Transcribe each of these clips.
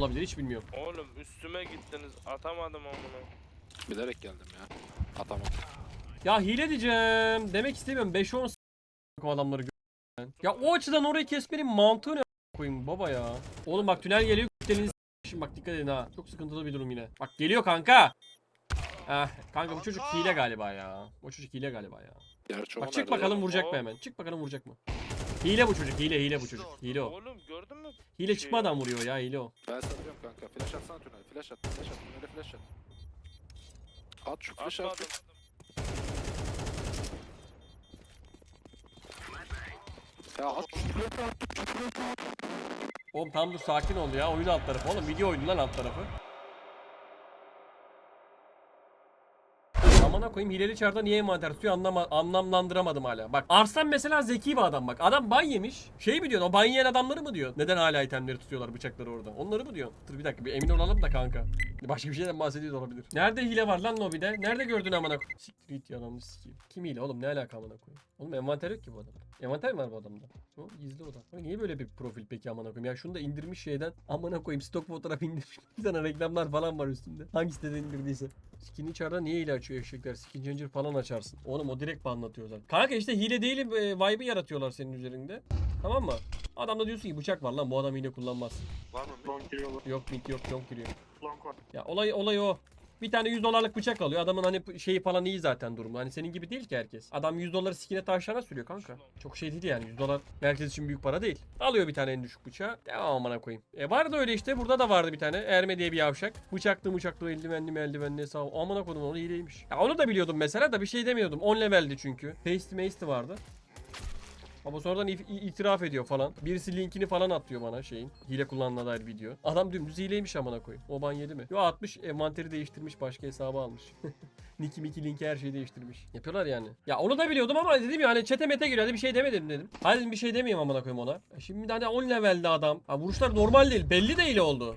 olabilir hiç bilmiyorum. Oğlum üstüme gittiniz atamadım amına. Bilerek geldim ya. Atamam. Ya hile diyeceğim. Demek istemiyorum. 5-10 s- o adamları gö- Ya o açıdan orayı kesmenin mantığı ne koyayım baba ya. Oğlum bak tünel geliyor. Elini s- Şimdi bak dikkat edin ha. Çok sıkıntılı bir durum yine. Bak geliyor kanka. Eh, kanka bu çocuk hile galiba ya. Bu çocuk hile galiba ya. Gerçi Bak çık bakalım ya? vuracak mı hemen. Çık bakalım vuracak mı? Hile bu çocuk. Hile hile bu çocuk. Hile o. Oğlum gördün mü? Hile çıkmadan vuruyor ya hile o. Ben satıyorum kanka. Flash atsana tünel. Flash at. Flash at. Tünele flash at. At şu flash Atmadım. at. Ya at şu flash at. Oğlum tam dur sakin ol ya. Oyun alt tarafı oğlum. Video oyunu lan alt tarafı. Amına koyayım hileli çarda niye envanter tutuyor anlama, anlamlandıramadım hala. Bak Arslan mesela zeki bir adam bak. Adam ban yemiş. Şey mi diyorsun o ban yiyen adamları mı diyor? Neden hala itemleri tutuyorlar bıçakları orada? Onları mı diyorsun? Dur bir dakika bir emin olalım da kanka. Başka bir şeyden bahsediyor olabilir. Nerede hile var lan lobide? Nerede gördün amına koyayım? Siktir git ya adamı sikeyim. Kim hile oğlum ne alaka amına koyayım? Oğlum envanter yok ki bu adamda. Envanter mi var bu adamda? O gizli oda. Ama niye böyle bir profil peki amına koyayım? Ya şunu da indirmiş şeyden amına koyayım stok fotoğraf indirmiş. Bir tane reklamlar falan var üstünde. Hangisi de indirdiyse. Skin içeride niye hile açıyor eşekler? Skin changer falan açarsın. Oğlum o direkt banlatıyor zaten. Kanka işte hile değilim e, vibe'ı yaratıyorlar senin üzerinde. Tamam mı? Adamda diyorsun ki bıçak var lan bu adam hile kullanmaz. Var mı? Long giriyorlar. Yok mid yok yok giriyor. Long var. Ya olay olay o. Bir tane 100 dolarlık bıçak alıyor. Adamın hani şeyi falan iyi zaten durumu. Hani senin gibi değil ki herkes. Adam 100 doları sikine taşlarına sürüyor kanka. Çok şey değil yani 100 dolar herkes için büyük para değil. Alıyor bir tane en düşük bıçağı. Devam amına koyayım. E vardı öyle işte. Burada da vardı bir tane. Erme diye bir yavşak. Bıçaklı bıçaklı eldivenli eldivenli sağ ol. Amına koydum onu iyileymiş. Ya onu da biliyordum mesela da bir şey demiyordum. 10 leveldi çünkü. Paste maste vardı. Ama sonradan itiraf ediyor falan. Birisi linkini falan atıyor bana şeyin. Hile kullanına dair video. Adam dümdüz hileymiş amına koyayım. O ban yedi mi? Yo atmış envanteri değiştirmiş başka hesabı almış. Niki miki linki her şeyi değiştirmiş. Yapıyorlar yani. Ya onu da biliyordum ama dedim ya hani çete mete giriyor. Hadi bir şey demedim dedim. Hadi bir şey demeyeyim amına koyayım ona. E Şimdi hani 10 levelde adam. Ha vuruşlar normal değil. Belli değil oldu.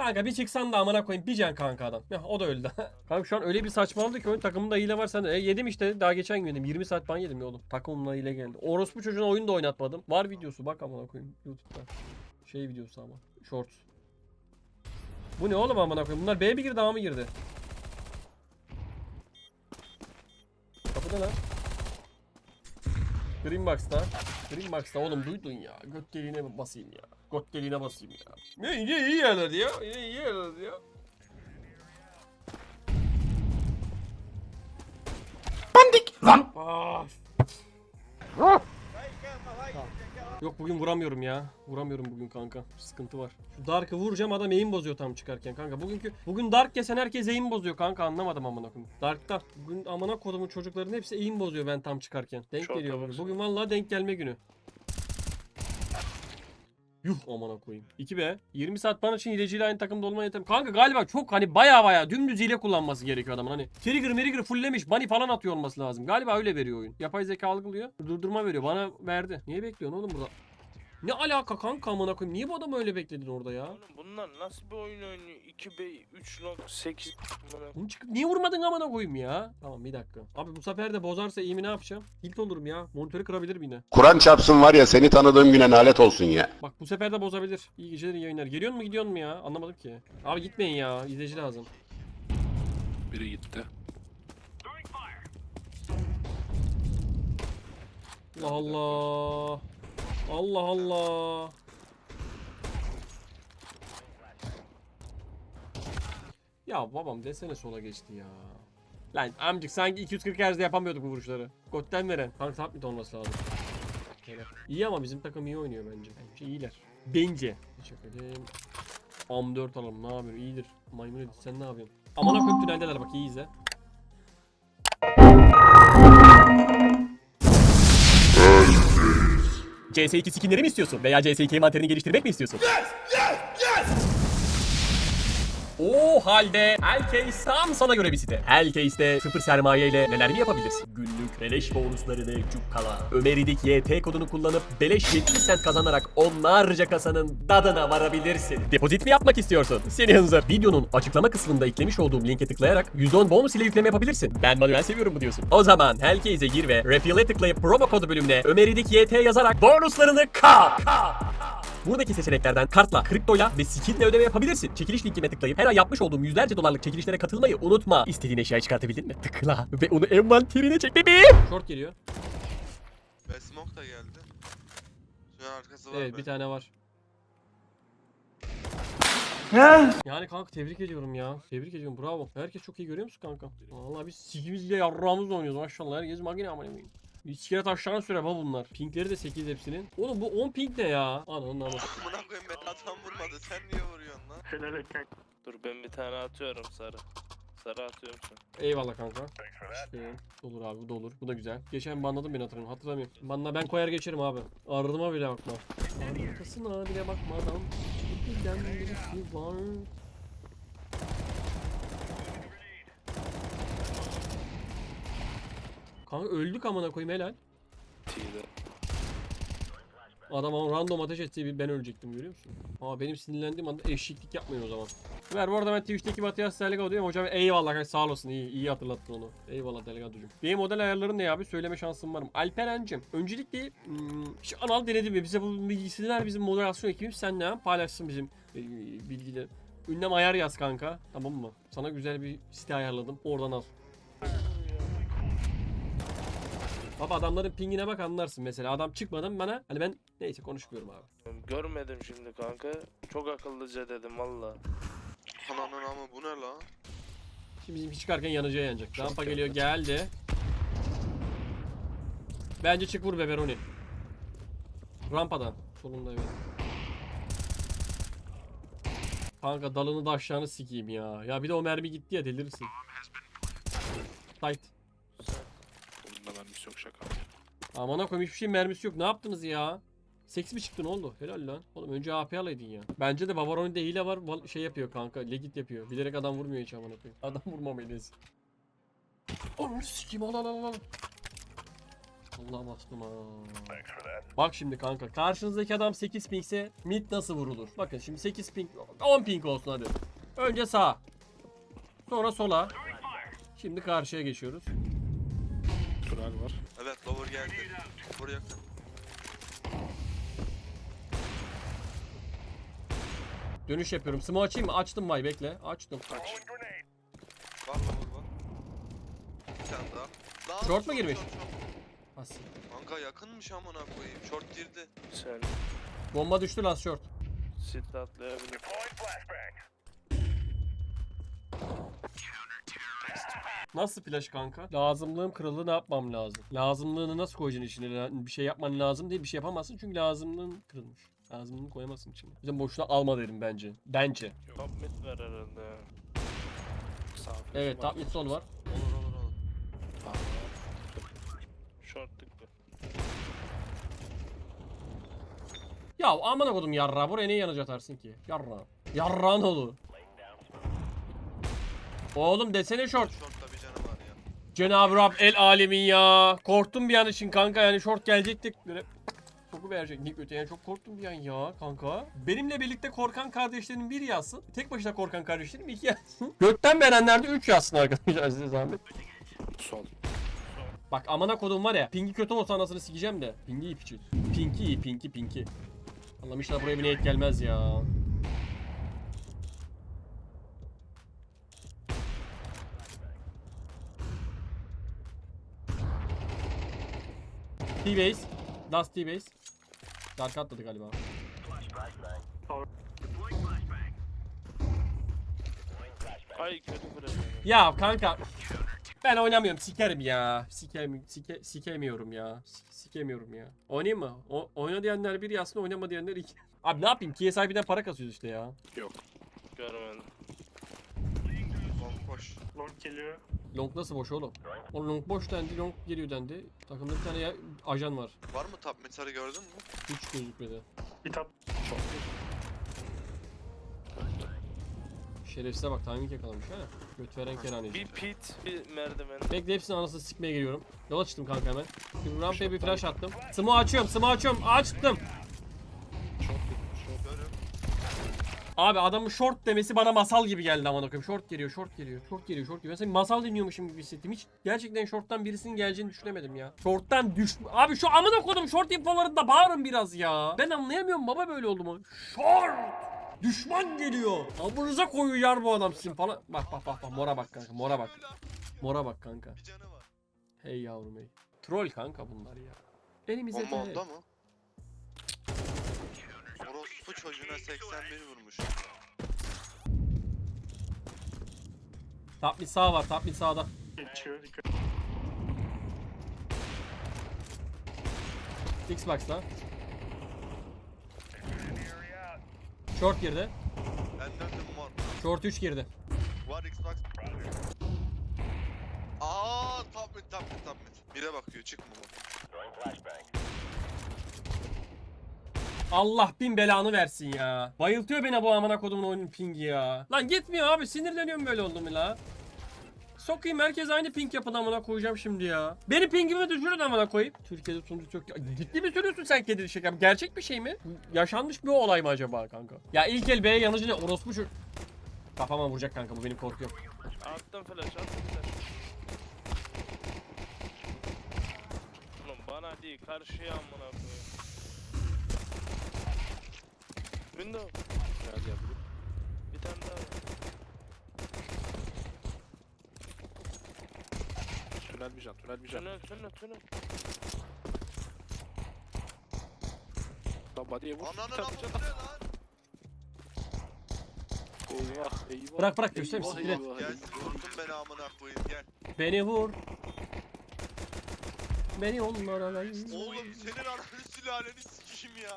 Kanka bir çıksan da amına koyayım bir can kanka adam. Ya o da öldü. kanka şu an öyle bir saçmaladı ki oyun takımında hile var sen de. E, yedim işte daha geçen gün yedim. 20 saat ban yedim ya oğlum. Takımımla hile geldi. Orospu çocuğuna oyun da oynatmadım. Var videosu bak amına koyayım YouTube'da. Şey videosu ama. Shorts. Bu ne oğlum amına koyayım? Bunlar B mi girdi A mı girdi? Kapıda lan. Green Box'ta. Green oğlum duydun ya. Göt deliğine basayım ya. Göt deliğine basayım ya. Ne iyi iyi yerler ya. Yine iyi yerler ya. Pandik lan. Yok bugün vuramıyorum ya. Vuramıyorum bugün kanka. Sıkıntı var. Şu Dark'ı vuracağım adam aim bozuyor tam çıkarken kanka. Bugünkü bugün Dark kesen herkes aim bozuyor kanka anlamadım amına koyayım. Dark'ta bugün amına kodumun çocukların hepsi aim bozuyor ben tam çıkarken. Denk Şorta geliyor bugün. Bugün vallahi denk gelme günü. Yuh amına koyayım. 2 be. 20 saat bana için hileciyle aynı takımda olmaya yeter. Kanka galiba çok hani baya baya dümdüz hile kullanması gerekiyor adamın. Hani trigger trigger fulllemiş. Bunny falan atıyor olması lazım. Galiba öyle veriyor oyun. Yapay zeka algılıyor. Durdurma veriyor. Bana verdi. Niye bekliyorsun oğlum burada? Ne alaka kanka amına koyayım? Niye bu adamı öyle bekledin orada ya? Oğlum bunlar nasıl bir oyun oynuyor? 2B 3.8 amına. Bunu çıkıp niye vurmadın amına koyayım ya? Tamam bir dakika. Abi bu sefer de bozarsa iyi mi ne yapacağım? Tilt olurum ya. Monitörü kırabilirim yine. Kur'an çarpsın var ya seni tanıdığım güne nalet olsun ya. Bak bu sefer de bozabilir. İyi geceler iyi yayınlar. Geliyor mu gidiyor mu ya? Anlamadım ki. Abi gitmeyin ya. İzleyici lazım. Biri gitti. Allah Allah. Allah Allah. Ya babam desene sola geçti ya. Lan amcık sanki 240 Hz'de yapamıyorduk bu vuruşları. Gotten veren. Tank submit olması lazım. İyi ama bizim takım iyi oynuyor bence. Bence iyiler. Bence. Çekelim. Am 4 alalım ne yapıyorsun iyidir. Maymun edin sen ne yapıyorsun? Aman akım tüneldeler bak iyi izle. CS2 skinleri mi istiyorsun? Veya CS2 envanterini geliştirmek mi istiyorsun? O halde Hellcase tam sana göre bir site. Hellcase'de sıfır sermaye ile neler mi yapabilirsin? Günlük beleş bonuslarını cukkala. Ömeridik YT kodunu kullanıp beleş 70 cent kazanarak onlarca kasanın dadına varabilirsin. Depozit mi yapmak istiyorsun? Seni hınzır. Videonun açıklama kısmında eklemiş olduğum linke tıklayarak %10 bonus ile yükleme yapabilirsin. Ben manuel seviyorum bu diyorsun. O zaman Hellcase'e gir ve Refill'e tıklayıp promo kodu bölümüne Ömeridik YT yazarak bonuslarını kap. kap. Buradaki seçeneklerden kartla, kriptoyla ve skinle ödeme yapabilirsin. Çekiliş linkime tıklayıp her ay yapmış olduğum yüzlerce dolarlık çekilişlere katılmayı unutma. İstediğin eşyayı çıkartabildin mi? Tıkla ve onu envanterine çek bebeğim. Short geliyor. Ve smoke da geldi. Şunun arkası var Evet be. bir tane var. Yani kanka tebrik ediyorum ya. Tebrik ediyorum bravo. Herkes çok iyi görüyor musun kanka? Vallahi biz sikimizle yarrağımızla oynuyoruz maşallah. Herkes makine amına koyayım. İskelet aşağıdan süre ha bunlar. Pinkleri de 8 hepsinin. Oğlum bu 10 pink ne ya? Ananın ama. Amına koyayım ben adam vurmadı. Sen niye vuruyorsun lan? Dur ben bir tane atıyorum sarı. Sarı atıyorum sen. Eyvallah kanka. Ee, olur abi bu da olur. Bu da güzel. Geçen banladım beni hatırlamıyorum. Hatırlamıyorum. Banla ben koyar geçerim abi. Ardıma bile bakma. Arkasına bile bakmadan. Birden birisi var. Kanka öldük amına koyayım helal. T'de. Adam ama random ateş etse ben ölecektim görüyor musun? Ama benim sinirlendiğim anda eşliklik yapmayın o zaman. Ver bu arada ben Twitch'teki Matias Delgado diyorum hocam eyvallah kanka, sağ olasın iyi, iyi hatırlattın onu. Eyvallah Delgado'cum. Benim model ayarların ne abi söyleme şansım var mı? Alperen'cim öncelikle hmm, şu anal denedim mi bize bu bilgisayar bizim moderasyon ekibimiz sen ne paylaşsın bizim e, bilgileri. Ünlem ayar yaz kanka tamam mı? Sana güzel bir site ayarladım oradan al. Baba adamların pingine bak anlarsın mesela. Adam çıkmadan bana hani ben neyse konuşmuyorum abi. Görmedim şimdi kanka. Çok akıllıca dedim valla. Ananın ama bu ne la? Şimdi bizimki çıkarken yanacağı yanacak. Rampa geliyor geldi. Bence çık vur Beberoni. Rampadan. Solunda evet. Kanka dalını da aşağını sikeyim ya. Ya bir de o mermi gitti ya delirirsin. Tight. Bunda mermisi yok şaka. Amına koyayım hiçbir şeyin mermisi yok. Ne yaptınız ya? Seks mi çıktı ne oldu? Helal lan. Oğlum önce AP alaydın ya. Bence de Babaroni'de hile var. Şey yapıyor kanka. Legit yapıyor. Bilerek adam vurmuyor hiç amına koyayım. Adam vurmamayı neyse. Onu sikeyim al al al al. Allah bastım. Bak şimdi kanka. Karşınızdaki adam 8 pingse mid nasıl vurulur? Bakın şimdi 8 ping 10 ping olsun hadi. Önce sağ. Sonra sola. Şimdi karşıya geçiyoruz. Tünel var. Evet lower geldi. Buraya yakın. Dönüş yapıyorum. Smoke açayım mı? Açtım May bekle. Açtım. Var lower var. Bir tane daha. Daha Short mu girmiş? short, short. As. Kanka yakınmış amına koyayım. Short girdi. Sen Bomba düştü last short. sit atlayabilir. Nasıl flash kanka? Lazımlığım kırıldı ne yapmam lazım? Lazımlığını nasıl koyacaksın içine? Bir şey yapman lazım değil bir şey yapamazsın çünkü lazımlığın kırılmış. Lazımlığını koyamazsın içine. O yüzden boşuna alma derim bence. Bence. Top mid var herhalde ya. Sağ Evet top mid sol var. Olur olur olur. Var. Short tıklı. Ya amına kodum yarra buraya niye yanıcı atarsın ki? Yarra. Yarrağın oğlu. Oğlum desene short. Short'ta bir canı var ya. Cenab-ı Rab el alemin ya. Korktum bir an için kanka yani short gelecektik. Böyle Soku verecek kötü yani çok korktum bir an ya kanka. Benimle birlikte korkan kardeşlerin bir yazsın. Tek başına korkan kardeşlerim iki yazsın. Gökten verenler de üç yazsın arkadaşlar size zahmet. Sol. Bak amana kodum var ya. Pinki kötü olsa anasını sikeceğim de. Pinki iyi piçi. Pinki iyi pinki pinki. Allah'ım inşallah buraya bir niyet gelmez ya. T-base. Last T-base. Dark atladı galiba. Ay kötü flash. Ya kanka. Ben oynamıyorum sikerim ya. Sikem, sike, sikemiyorum ya. Sik- sikemiyorum ya. Oynayayım mı? O, oyna diyenler bir yazsın oynama diyenler iki. Abi ne yapayım? KSI'den para kasıyoruz işte ya. Yok. Görmedim. Long koş. Long nasıl boş oğlum? O long boş dendi, long geliyor dendi. Takımda bir tane ya, ajan var. Var mı top metarı gördün mü? Hiç gözükmedi. Çok. Şerefsize bak timing yakalamış ha. Göt veren Kenan Bir pit, bir merdiven. Bekle hepsini anasını sikmeye geliyorum. Yola çıktım kanka hemen. Bir rampaya bir flash attım. Smoke açıyorum, smoke açıyorum. Açtım. Abi adamın short demesi bana masal gibi geldi aman okuyayım. Short geliyor, short geliyor, short geliyor, short geliyor. Ben sanki masal dinliyormuşum gibi hissettim. Hiç gerçekten short'tan birisinin geleceğini düşünemedim ya. Short'tan düş... Abi şu amına koydum short infolarında bağırın biraz ya. Ben anlayamıyorum baba böyle oldu mu? Short! Düşman geliyor. Amınıza koyuyor bu adam sizin falan. Bak bak bak bak mora bak kanka mora bak. Mora bak kanka. Hey yavrum hey. Troll kanka bunlar ya. Elimize de- mı? Orospu çocuğuna 81 vurmuş. Top mid sağ var, top mid sağda. Xbox'ta. Short girdi. Ben döndüm mor. Short 3 girdi. Var Xbox. Aa top mid top mid top mid. Bire bakıyor çıkma bu. Allah bin belanı versin ya. Bayıltıyor beni bu amına kodumun oyunun pingi ya. Lan gitmiyor abi sinirleniyorum böyle oldu mu la? Sokayım herkes aynı ping yapın amına koyacağım şimdi ya. Beni pingimi düşürün amına koyayım. Türkiye'de sunucu çok... Ciddi mi söylüyorsun sen kedi şeker? Gerçek bir şey mi? Yaşanmış bir olay mı acaba kanka? Ya ilk el B'ye yanıcı ne? Orospu şu... Kafama vuracak kanka bu benim korkuyorum. Attım flash, attım flash. Oğlum bana değil, karşıya amına koyayım. Window. Gel gel. Bir tane daha. Tünel bir can, tünel bir can. Tünel, tünel, tünel. Lan body'ye vur. Ananı lan bu ne lan? Eyvah eyvah. Bırak, bırak, Eyvah, siktir et. eyvah, Gel vurdun beni amına koyayım gel. Beni vur. Beni onlara ver. Oğlum senin ananı sülaleni sikişim ya.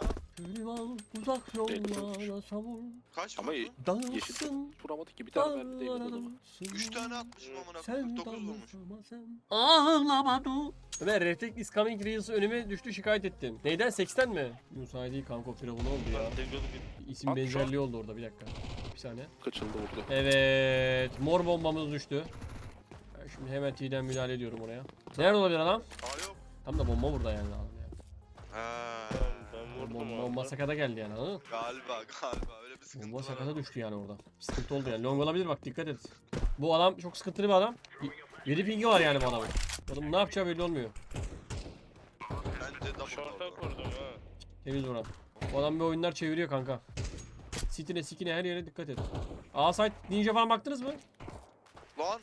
Al uzak yollara savur. Kaç Ama vurdun? Dağılsın. Vuramadık ki bir tane verdi değil dağlara adamı. Üç tane atmışım amına Sen koyayım. 49 vurmuş. sen. Ağlama Ömer Reflect is coming Reels önüme düştü şikayet ettim. Neyden? Seksten mi? Musa değil kanka o firavun oldu ya. İsim Bak, benzerliği oldu orada bir dakika. Bir saniye. Kaçıldı vurdu. Evet. Mor bombamız düştü. Ben şimdi hemen T'den müdahale ediyorum oraya. Nerede olabilir adam? Aa yok. Tam da bomba burada yani. adam ya. Ha. Bomba, orada. bomba sakata geldi yani anladın mı? Galiba galiba öyle bir sıkıntı Bomba var. sakata düştü yani orada. Sıkıntı oldu yani. Long olabilir bak dikkat et. Bu adam çok sıkıntılı bir adam. 7 pingi var yani bu adamın. Oğlum ne yapacağı belli olmuyor. Bence double Şorta kurdum ha. Temiz vuran. Bu adam bir oyunlar çeviriyor kanka. Sitine sikine her yere dikkat et. A site ninja falan baktınız mı? Lan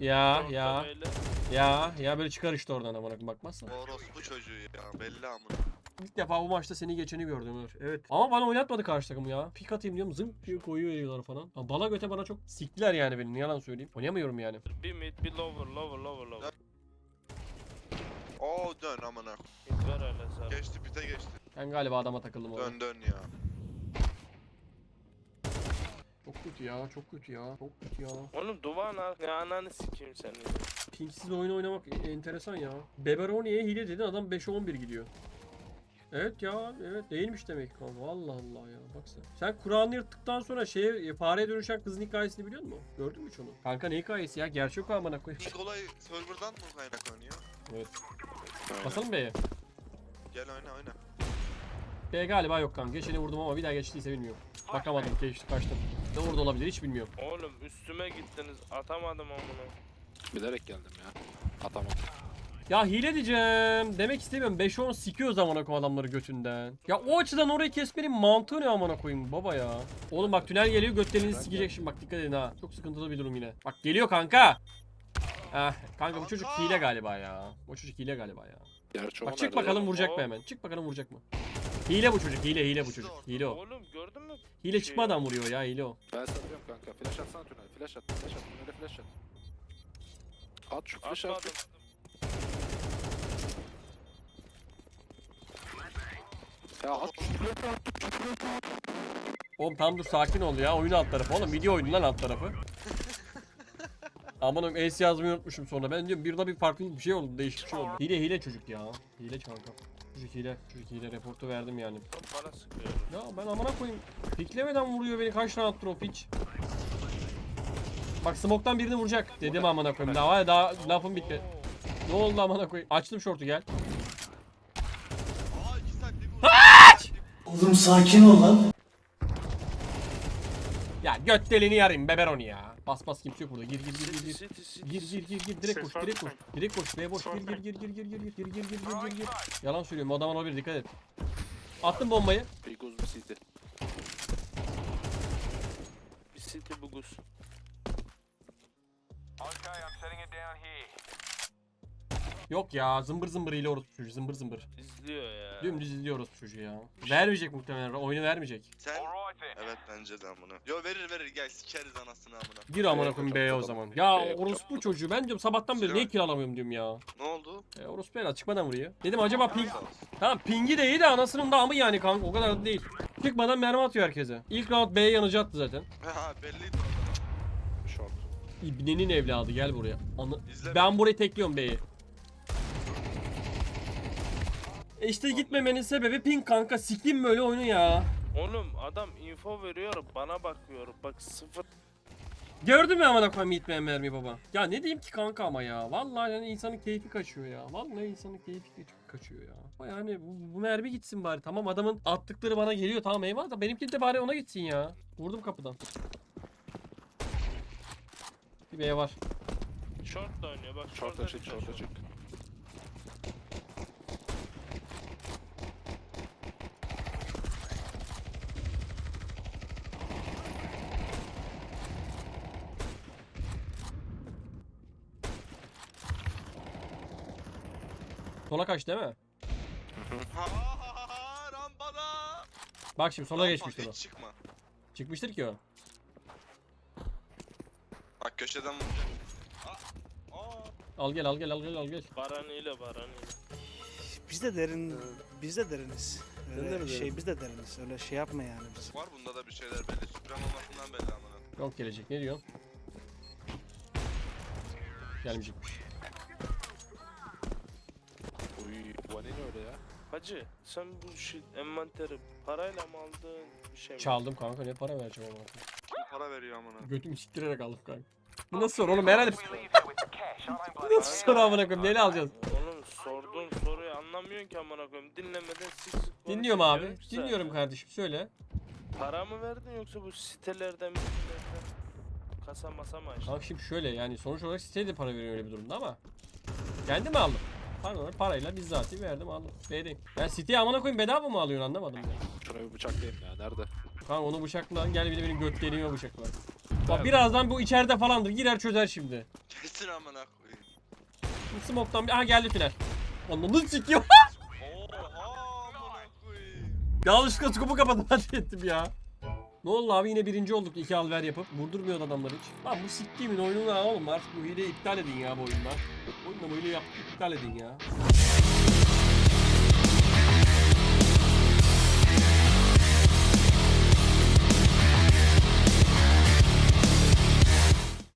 Ya ya böyle. ya ya böyle çıkar işte oradan amına koyayım, bakmazsan. orospu çocuğu ya belli amına. İlk defa bu maçta seni geçeni gördüm Ömer. Evet. Ama bana oynatmadı karşı takım ya. Pik atayım diyorum zınk diye koyuyor eliyorlar falan. Ha, bala göte bana çok siktiler yani beni. Ne yalan söyleyeyim. Oynayamıyorum yani. Bir mid, bir lower, lower, lower, lower. Oo dön amına. Mid hala sarı. Geçti pite geçti. Ben galiba adama takıldım orada. Dön dön ya. Çok kötü ya. Çok kötü ya. Çok kötü ya. Oğlum duvar al. Ya ananı sikeyim seni. Pinksiz oyun oynamak e- enteresan ya. Beberoni'ye hile dedin adam 5'e 11 gidiyor. Evet ya evet değilmiş demek kanka Allah Allah ya baksana. Sen Kur'an'ı yırttıktan sonra şeye e, fareye dönüşen kızın hikayesini biliyor musun? Gördün mü hiç onu? Kanka ne hikayesi ya gerçek o amına koyayım. Nikolay serverdan mı kaynaklanıyor? Evet. Basalım B'ye. Gel oyna oyna. B galiba yok kanka. Geçeni vurdum ama bir daha geçtiyse bilmiyorum. Bakamadım geçti kaçtım. Ne orada olabilir hiç bilmiyorum. Oğlum üstüme gittiniz. Atamadım amına. Bilerek geldim ya. Atamadım. Ya hile diyeceğim. Demek istemiyorum. 5'e 10 sikiyor amına koyayım adamları götünden. Ya o açıdan orayı kesmenin mantığı ne amına koyayım baba ya. Oğlum bak tünel geliyor göt deliğini sikecek şimdi bak dikkat edin ha. Çok sıkıntılı bir durum yine. Bak geliyor kanka. Ah kanka bu çocuk hile galiba ya. O çocuk hile galiba ya. Gerçi Bak çık bakalım vuracak mı hemen. Çık bakalım vuracak mı? Hile bu çocuk hile hile bu çocuk. Hile o. Oğlum gördün mü? Hile Şey çıkmadan vuruyor ya hile o. Ben satıyorum kanka. Flash atsana tünel. Flash at. Flash at. Tünele flash at. At şu flash at. Ya at. Oğlum tamam dur sakin ol ya. Oyun alt tarafı oğlum. Video oyunu lan alt tarafı. Aman oğlum S yazmayı unutmuşum sonra. Ben diyorum bir de bir farklı bir şey oldu. Değişik bir şey oldu. Hile hile çocuk ya. Hile kanka. Çocuk hile. Çocuk hile. Reportu verdim yani. Bana sıkıyor. Ya ben amına koyayım. Piklemeden vuruyor beni. Kaç tane attı o piç. Bak smoke'tan birini vuracak. Dedim amına koyayım. Daha var ya daha lafım bitti. Ne oldu amına koyayım? Açtım şortu gel. Aa 2 saat bir vur. Oğlum sakin ol lan. Ya göt deliğini yarayım beberoni ya. Bas bas kimse yok burada. Gir gir gir gir gir. Gir gir gir gir direkt koş direkt koş. Direkt koş B boş gir gir gir gir gir gir gir gir gir gir gir gir. Yalan söylüyorum o adam olabilir dikkat et. Attım bombayı. Big Uz bir city. Bir City Bugus. Yok ya zımbır zımbır ile orospu çocuğu zımbır zımbır. İzliyor ya. Dümdüz izliyor orospu çocuğu ya. Vermeyecek muhtemelen oyunu vermeyecek. Sen Evet bence de amına. Yo verir verir gel sikeriz anasını amına. Gir amına koyayım B'ye o adam. zaman. Ya koş. orospu çocuğu ben diyorum sabahtan beri niye kill alamıyorum diyorum ya. Ne oldu? E, orospu helal çıkmadan vuruyor. Dedim acaba ping... Tamam pingi de iyi de anasının da amı yani kanka o kadar da değil. Çıkmadan mermi atıyor herkese. İlk round B'ye yanıcı attı zaten. Ha belliydi o. İbnenin evladı gel buraya. Anı... Ben burayı tekliyorum B'yi. E işte gitmemenin sebebi ping kanka. Sikeyim böyle oyunu ya. Oğlum adam info veriyor bana bakıyor. Bak sıfır. Gördün mü amına koyayım gitmeyen mermi baba? Ya ne diyeyim ki kanka ama ya. Vallahi yani insanın keyfi kaçıyor ya. Vallahi insanın keyfi kaç- kaçıyor ya. Ama Yani bu, bu mermi gitsin bari. Tamam adamın attıkları bana geliyor tamam eyvallah da benimki de bari ona gitsin ya. Vurdum kapıdan. Bir B var. Short da oynuyor bak. Short short açık, short açık. Sola kaç değil mi? Ha ha ha ha rampada. Bak şimdi sola Rampa, geçmiştir o. Hiç çıkma. Çıkmıştır ki o. Bak köşeden vuracak. Aa. Aa. Al gel al gel al gel al gel. Baranıyla baranıyla. Biz de derin, biz de deriniz. De Öyle mi şey derin? biz de deriniz. Öyle şey yapma yani biz. Var bunda da bir şeyler belli. Süprem olmasından belli amına. Yok gelecek ne diyorsun? Gelmeyecekmiş. Hacı sen bu şey envanteri parayla mı aldın? Bir şey mi? Çaldım kanka ne para vereceğim ona. Para veriyor amına? Götümü siktirerek aldım kanka. Bu nasıl soru oğlum herhalde... Bu nasıl soru amına koyayım neyle alacağız? Oğlum sorduğun soruyu anlamıyorsun ki amına koyayım. Dinlemeden sık sık Dinliyorum abi. Diyorum ki sen, Dinliyorum kardeşim söyle. Para mı verdin yoksa bu sitelerden sitelerden kasa masa mı açtın? Kanka şimdi şöyle yani sonuç olarak siteye de para veriyor öyle bir durumda ama. Kendim aldım. Pardon parayla bizzat verdim aldım. B'deyim. Ben siteye amına koyayım bedava mı alıyorsun anlamadım ben. Şuna bir bıçaklayayım ya. Nerede? Kanka onu bıçakla gel bir de benim göt deliğime bıçakla. Bak birazdan bu içeride falandır girer çözer şimdi. Kesin amına koyayım. Smoke'tan bir... Aha geldi final. Onu sikiyor. Oha amına koyayım. Yanlışlıkla skopu kapadım hadi ettim ya. Ne oldu abi yine birinci olduk iki alver yapıp vurdurmuyor adamlar hiç. Lan bu siktiğimin oyununu ha oğlum artık bu hileyi iptal edin ya bu oyundan anlamıyla yaptı. İptal edin ya.